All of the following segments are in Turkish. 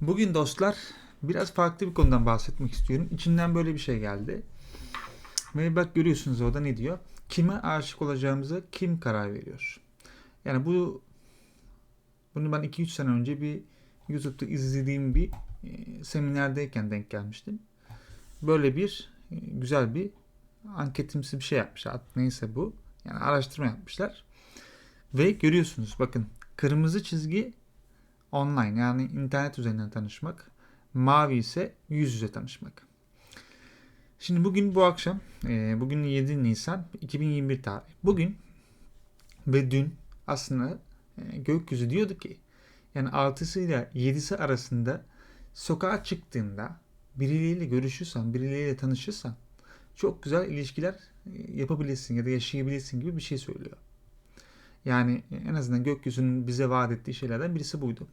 Bugün dostlar biraz farklı bir konudan bahsetmek istiyorum. İçimden böyle bir şey geldi. Ve bak görüyorsunuz orada ne diyor? Kime aşık olacağımıza kim karar veriyor? Yani bu bunu ben 2-3 sene önce bir YouTube'da izlediğim bir e, seminerdeyken denk gelmiştim. Böyle bir e, güzel bir anketimsi bir şey yapmışlar. Neyse bu. Yani araştırma yapmışlar. Ve görüyorsunuz bakın kırmızı çizgi online yani internet üzerinden tanışmak. Mavi ise yüz yüze tanışmak. Şimdi bugün bu akşam, e, bugün 7 Nisan 2021 tarihi. Bugün ve dün aslında e, gökyüzü diyordu ki yani 6'sı ile 7'si arasında sokağa çıktığında birileriyle görüşürsen, birileriyle tanışırsan çok güzel ilişkiler e, yapabilirsin ya da yaşayabilirsin gibi bir şey söylüyor. Yani en azından gökyüzünün bize vaat ettiği şeylerden birisi buydu.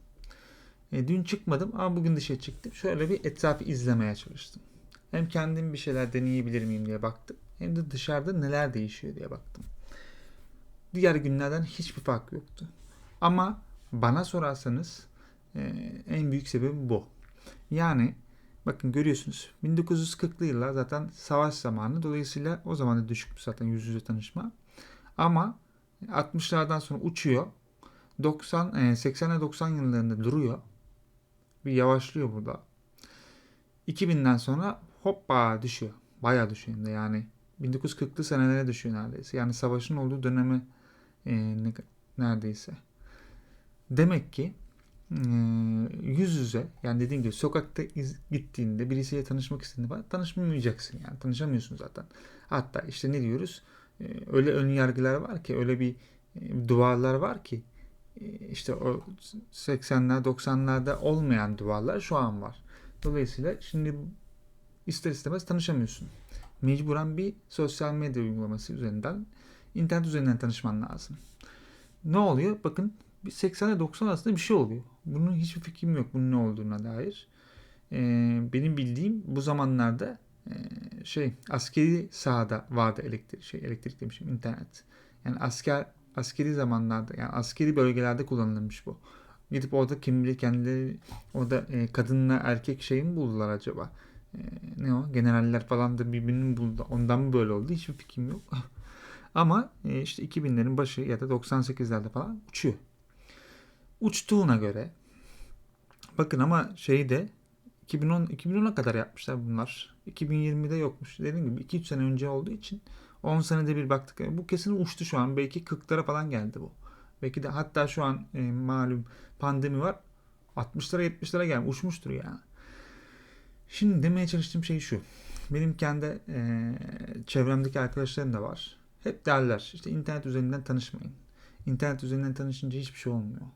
E, dün çıkmadım ama bugün dışarı çıktım. Şöyle bir etrafı izlemeye çalıştım. Hem kendim bir şeyler deneyebilir miyim diye baktım. Hem de dışarıda neler değişiyor diye baktım. Diğer günlerden hiçbir fark yoktu. Ama bana sorarsanız e, en büyük sebebi bu. Yani bakın görüyorsunuz 1940'lı yıllar zaten savaş zamanı. Dolayısıyla o zaman da düşükmüş zaten yüz yüze tanışma. Ama 60'lardan sonra uçuyor. 90 80'e 90 yıllarında duruyor. Bir yavaşlıyor burada. 2000'den sonra hoppa düşüyor. Bayağı düşüyor yani. 1940'lı senelere düşüyor neredeyse. Yani savaşın olduğu dönemi e, ne, neredeyse. Demek ki e, yüz yüze yani dediğim gibi sokakta iz, gittiğinde birisiyle tanışmak istediğinde falan tanışmayacaksın yani. Tanışamıyorsun zaten. Hatta işte ne diyoruz? E, öyle ön yargılar var ki öyle bir e, duvarlar var ki işte o 80'ler 90'larda olmayan duvarlar şu an var. Dolayısıyla şimdi ister istemez tanışamıyorsun. Mecburen bir sosyal medya uygulaması üzerinden internet üzerinden tanışman lazım. Ne oluyor? Bakın 80 ile 90 arasında bir şey oluyor. Bunun hiçbir fikrim yok bunun ne olduğuna dair. Ee, benim bildiğim bu zamanlarda e, şey askeri sahada vardı elektrik şey elektrik demişim internet. Yani asker askeri zamanlarda yani askeri bölgelerde kullanılmış bu. Gidip orada kim bilir kendileri orada e, kadınla erkek şeyi mi buldular acaba? E, ne o? Generaller falan da birbirini buldu? Ondan mı böyle oldu? Hiçbir fikrim yok. Ama e, işte 2000'lerin başı ya da 98'lerde falan uçuyor. Uçtuğuna göre bakın ama şeyi de 2010 2010'a kadar yapmışlar bunlar. 2020'de yokmuş. Dediğim gibi 2-3 sene önce olduğu için 10 senede bir baktık. Bu kesin uçtu şu an. Belki 40'lara falan geldi bu. Belki de hatta şu an e, malum pandemi var. 60'lara 70'lara gelmiş. Uçmuştur yani. Şimdi demeye çalıştığım şey şu. Benim kendi e, çevremdeki arkadaşlarım da var. Hep derler işte internet üzerinden tanışmayın. İnternet üzerinden tanışınca hiçbir şey olmuyor.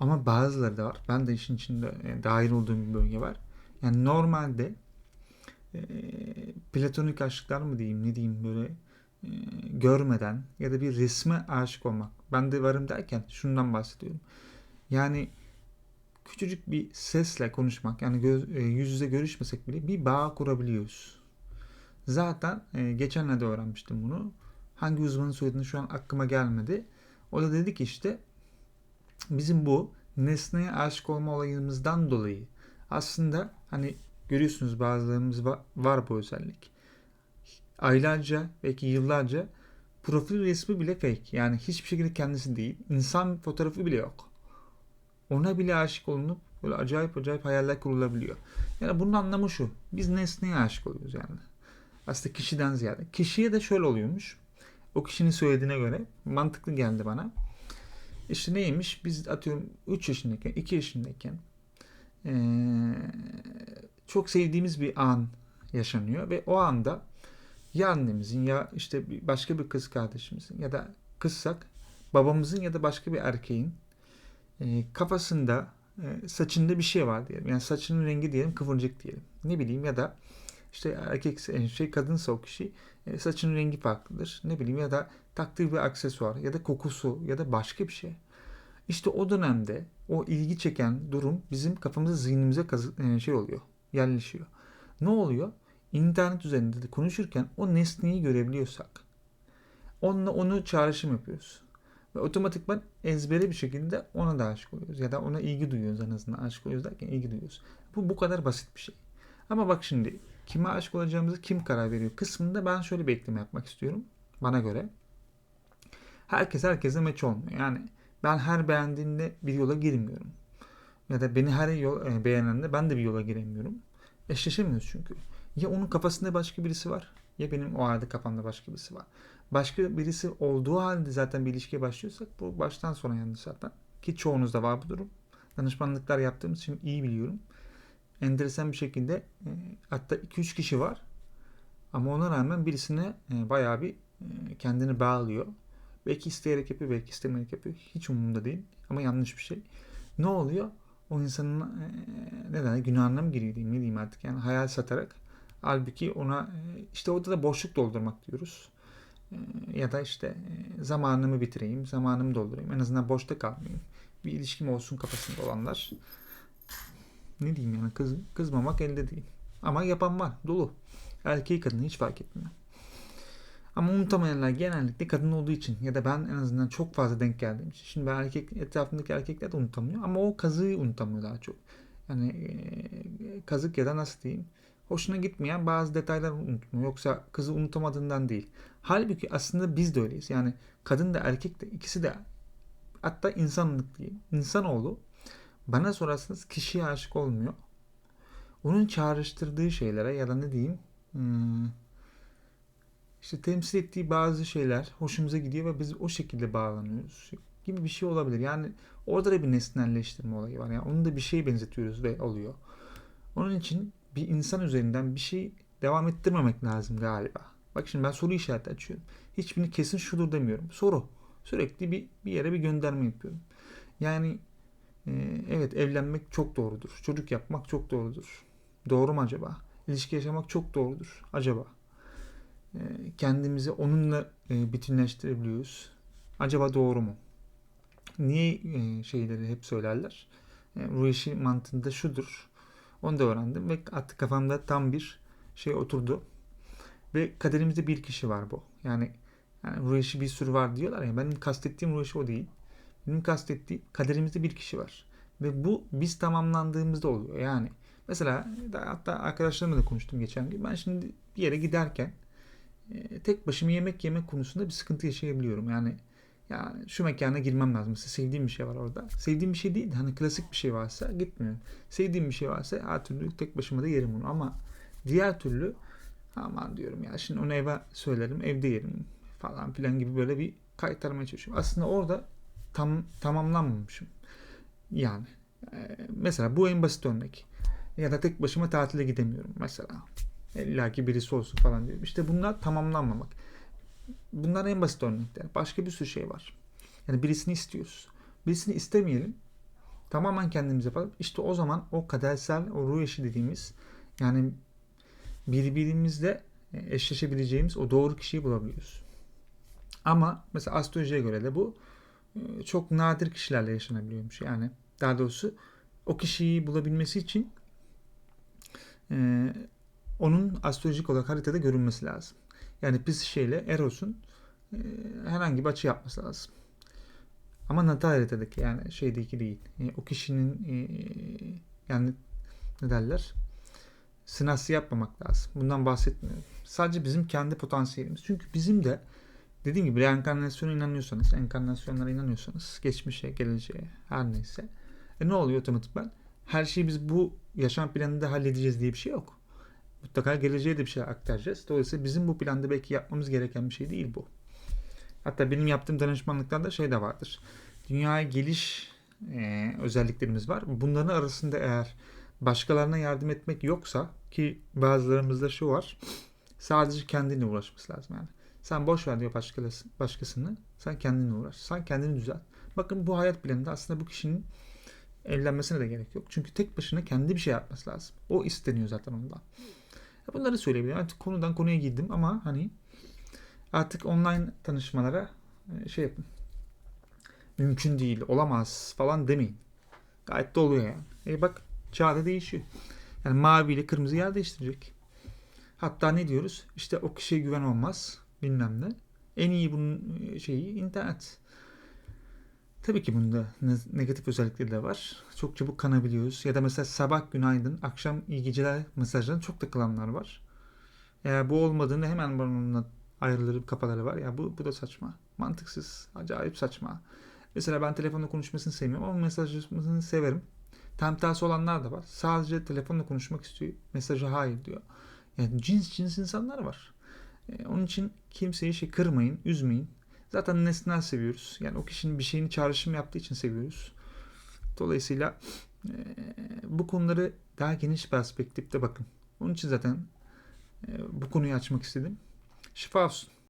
Ama bazıları da var. Ben de işin içinde e, dahil olduğum bir bölge var. Yani normalde e, platonik aşklar mı diyeyim ne diyeyim böyle e, görmeden ya da bir resme aşık olmak. Ben de varım derken şundan bahsediyorum. Yani küçücük bir sesle konuşmak yani göz, e, yüz yüze görüşmesek bile bir bağ kurabiliyoruz. Zaten e, geçenlerde öğrenmiştim bunu. Hangi uzmanın söylediğini şu an aklıma gelmedi. O da dedi ki işte bizim bu nesneye aşık olma olayımızdan dolayı aslında hani görüyorsunuz bazılarımız var bu özellik. Aylarca belki yıllarca profil resmi bile fake. Yani hiçbir şekilde kendisi değil. İnsan fotoğrafı bile yok. Ona bile aşık olunup böyle acayip acayip hayaller kurulabiliyor. Yani bunun anlamı şu. Biz nesneye aşık oluyoruz yani. Aslında kişiden ziyade. Kişiye de şöyle oluyormuş. O kişinin söylediğine göre mantıklı geldi bana. İşte neymiş? Biz atıyorum 3 yaşındayken, 2 yaşındayken ee, çok sevdiğimiz bir an yaşanıyor ve o anda ya annemizin ya işte başka bir kız kardeşimizin ya da kızsak babamızın ya da başka bir erkeğin e, kafasında e, saçında bir şey var diyelim. Yani saçının rengi diyelim kıvırcık diyelim. Ne bileyim ya da işte erkek şey kadınsa o kişi e, saçının rengi farklıdır. Ne bileyim ya da taktığı bir aksesuar ya da kokusu ya da başka bir şey. İşte o dönemde o ilgi çeken durum bizim kafamıza zihnimize kazı, e, şey oluyor. Yerleşiyor. Ne oluyor? İnternet üzerinde de konuşurken o nesneyi görebiliyorsak onunla onu çağrışım yapıyoruz. Ve otomatikman ezbere bir şekilde ona da aşık oluyoruz. Ya da ona ilgi duyuyoruz en azından. Aşık oluyoruz derken ilgi duyuyoruz. Bu bu kadar basit bir şey. Ama bak şimdi kime aşık olacağımızı kim karar veriyor kısmında ben şöyle bir ekleme yapmak istiyorum. Bana göre. Herkes herkese meç olmuyor. Yani ben her beğendiğinde bir yola girmiyorum. Ya da beni her yol e, beğenende ben de bir yola giremiyorum. Eşleşemiyoruz çünkü. Ya onun kafasında başka birisi var ya benim o halde kafamda başka birisi var. Başka birisi olduğu halde zaten bir ilişkiye başlıyorsak bu baştan sona yanlış zaten. Ki çoğunuzda var bu durum. Danışmanlıklar yaptığımız için iyi biliyorum. Enteresan bir şekilde e, hatta 2-3 kişi var. Ama ona rağmen birisine e, bayağı bir e, kendini bağlıyor. Belki isteyerek yapıyor, belki istemeyerek yapıyor. Hiç umurumda değil. Ama yanlış bir şey. Ne oluyor? O insanın e, ne derler, günahına mı giriyor diyeyim, ne diyeyim artık. Yani hayal satarak. Halbuki ona e, işte orada da boşluk doldurmak diyoruz. E, ya da işte e, zamanımı bitireyim, zamanımı doldurayım. En azından boşta kalmayayım. Bir ilişkim olsun kafasında olanlar. Ne diyeyim yani kız, kızmamak elde değil. Ama yapan var dolu. Erkeği kadını hiç fark etmiyor. Ama unutamayanlar genellikle kadın olduğu için ya da ben en azından çok fazla denk geldiğim için. Şimdi ben erkek etrafındaki erkekler de unutamıyor ama o kazığı unutamıyor daha çok. Yani e, kazık ya da nasıl diyeyim hoşuna gitmeyen bazı detaylar unutmuyor. Yoksa kızı unutamadığından değil. Halbuki aslında biz de öyleyiz. Yani kadın da erkek de ikisi de hatta insanlık diyeyim. İnsanoğlu bana sorarsanız kişiye aşık olmuyor. Onun çağrıştırdığı şeylere ya da ne diyeyim hmm, işte temsil ettiği bazı şeyler hoşumuza gidiyor ve biz o şekilde bağlanıyoruz gibi bir şey olabilir. Yani orada da bir nesnelleştirme olayı var. Yani onu da bir şeye benzetiyoruz ve oluyor. Onun için bir insan üzerinden bir şey devam ettirmemek lazım galiba. Bak şimdi ben soru işareti açıyorum. Hiçbirini kesin şudur demiyorum. Soru. Sürekli bir, bir yere bir gönderme yapıyorum. Yani e, evet evlenmek çok doğrudur. Çocuk yapmak çok doğrudur. Doğru mu acaba? İlişki yaşamak çok doğrudur. Acaba? E, kendimizi onunla e, bütünleştirebiliyoruz. Acaba doğru mu? Niye e, şeyleri hep söylerler? E, ruh eşi mantığında şudur. Onu da öğrendim ve artık kafamda tam bir şey oturdu. Ve kaderimizde bir kişi var bu. Yani, yani ruh bir sürü var diyorlar ya. Benim kastettiğim ruh o değil. Benim kastettiğim kaderimizde bir kişi var. Ve bu biz tamamlandığımızda oluyor. Yani mesela hatta arkadaşlarımla da konuştum geçen gün. Ben şimdi bir yere giderken tek başıma yemek yemek konusunda bir sıkıntı yaşayabiliyorum. Yani yani şu mekana girmem lazım. Mesela sevdiğim bir şey var orada. Sevdiğim bir şey değil. Hani klasik bir şey varsa gitmiyorum. Sevdiğim bir şey varsa her türlü tek başıma da yerim onu. Ama diğer türlü aman diyorum ya şimdi onu eve söylerim evde yerim falan filan gibi böyle bir kaytarmaya çalışıyorum. Aslında orada tam tamamlanmamışım. Yani e, mesela bu en basit örnek. Ya da tek başıma tatile gidemiyorum mesela. İlla ki birisi olsun falan diyorum. İşte bunlar tamamlanmamak. Bunlar en basit örnekler. Başka bir sürü şey var. Yani birisini istiyoruz. Birisini istemeyelim. Tamamen kendimiz yapalım. İşte o zaman o kadersel, o ruh eşi dediğimiz yani birbirimizle eşleşebileceğimiz o doğru kişiyi bulabiliyoruz. Ama mesela astrolojiye göre de bu e, çok nadir kişilerle yaşanabiliyormuş. Yani daha doğrusu o kişiyi bulabilmesi için e, onun astrolojik olarak haritada görünmesi lazım. Yani Pisişe ile Eros'un e, herhangi bir açı yapması lazım. Ama natal haritadaki yani şeydeki değil. E, o kişinin e, yani ne derler? Sinasi yapmamak lazım. Bundan bahsetmiyorum. Sadece bizim kendi potansiyelimiz. Çünkü bizim de dediğim gibi reenkarnasyona inanıyorsanız, enkarnasyonlara inanıyorsanız, geçmişe, geleceğe, her neyse. E ne oluyor otomatikman? Her şeyi biz bu yaşam planında halledeceğiz diye bir şey yok mutlaka geleceğe de bir şey aktaracağız. Dolayısıyla bizim bu planda belki yapmamız gereken bir şey değil bu. Hatta benim yaptığım danışmanlıklarda şey de vardır. Dünyaya geliş e, özelliklerimiz var. Bunların arasında eğer başkalarına yardım etmek yoksa ki bazılarımızda şu var. Sadece kendine uğraşması lazım yani. Sen boş ver diyor başkası, başkasını. Sen kendine uğraş. Sen kendini düzelt. Bakın bu hayat planında aslında bu kişinin evlenmesine de gerek yok. Çünkü tek başına kendi bir şey yapması lazım. O isteniyor zaten ondan. Bunları söyleyebilirim. Artık konudan konuya girdim ama hani artık online tanışmalara e, şey yapın. Mümkün değil, olamaz falan demeyin. Gayet de oluyor yani. E bak çağda değişiyor. Yani mavi ile kırmızı yer değiştirecek. Hatta ne diyoruz? İşte o kişiye güven olmaz. Bilmem ne. En iyi bunun e, şeyi internet. Tabii ki bunda ne- negatif özellikleri de var. Çok çabuk kanabiliyoruz. Ya da mesela sabah günaydın, akşam iyi geceler mesajlarına çok takılanlar var. Eğer bu olmadığında hemen bununla ayrılır kafaları var. Ya bu, bu da saçma. Mantıksız. Acayip saçma. Mesela ben telefonla konuşmasını sevmiyorum ama mesajlaşmasını severim. Tam tersi olanlar da var. Sadece telefonla konuşmak istiyor. Mesaja hayır diyor. Yani cins cins insanlar var. E, onun için kimseyi şey kırmayın, üzmeyin. Zaten nesnel seviyoruz. Yani o kişinin bir şeyini çağrışım yaptığı için seviyoruz. Dolayısıyla e, bu konuları daha geniş perspektifte bakın. Onun için zaten e, bu konuyu açmak istedim. Şifa olsun.